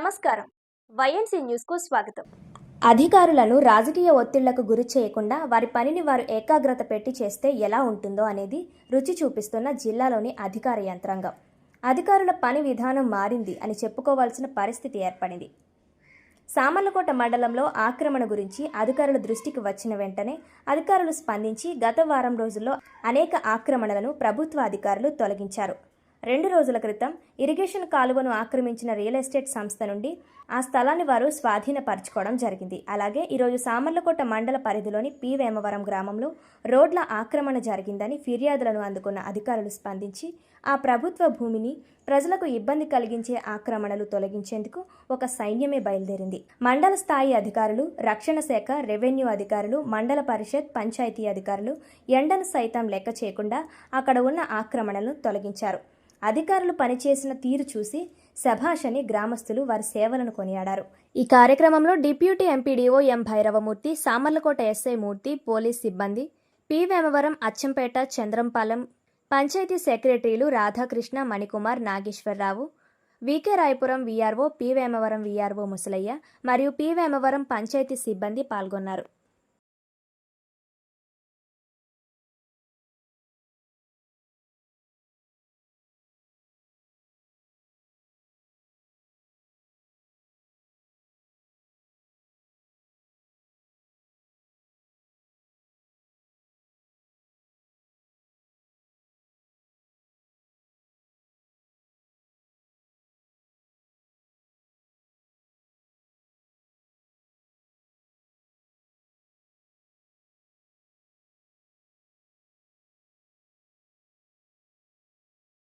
నమస్కారం. వైఎన్సీ న్యూస్కు స్వాగతం. అధికారులను రాజకీయ ఒత్తిళ్ళకు గురి చేయకుండా వారి పనిని వారు ఏకాగ్రత పెట్టి చేస్తే ఎలా ఉంటుందో అనేది రుచి చూపిస్తున్న జిల్లాలోని అధికార యంత్రాంగం. అధికారుల పని విధానం మారింది అని చెప్పుకోవాల్సిన పరిస్థితి ఏర్పడింది. సామర్లకోట మండలంలో ఆక్రమణ గురించి అధికారుల దృష్టికి వచ్చిన వెంటనే అధికారులు స్పందించి గత వారం రోజుల్లో అనేక ఆక్రమణలను ప్రభుత్వ అధికారులు తొలగించారు. రెండు రోజుల క్రితం ఇరిగేషన్ కాలువను ఆక్రమించిన రియల్ ఎస్టేట్ సంస్థ నుండి ఆ స్థలాన్ని వారు స్వాధీనపరచుకోవడం జరిగింది. అలాగే ఈరోజు సామర్లకోట మండల పరిధిలోని పి. వేమవరం గ్రామంలో రోడ్ల ఆక్రమణ జరిగిందని ఫిర్యాదులను అందుకున్న అధికారులు స్పందించి ఆ ప్రభుత్వ భూమిని ప్రజలకు ఇబ్బంది కలిగించే ఆక్రమణలు తొలగించేందుకు ఒక సైన్యమే బయలుదేరింది. మండల స్థాయి అధికారులు రక్షణ శాఖ రెవెన్యూ అధికారులు మండల పరిషత్ పంచాయతీ అధికారులు ఎండను సైతం లెక్క చేయకుండా అక్కడ ఉన్న ఆక్రమణలను తొలగించారు. అధికారులు పనిచేసిన తీరు చూసి శభాష్ అని గ్రామస్తులు వారి సేవలను కొనియాడారు. ఈ కార్యక్రమంలో deputy MPDO M Bhairavamurthy Samarlakota SI Murthy police సిబ్బంది పి వేమవరం అచ్చంపేట చంద్రంపాలెం పంచాయతీ సెక్రటరీలు Radhakrishna Manikumar Nageswara Rao VK Rayapuram VRO P Vemavaram VRO Musalaiah మరియు పి వేమవరం పంచాయతీ సిబ్బంది పాల్గొన్నారు.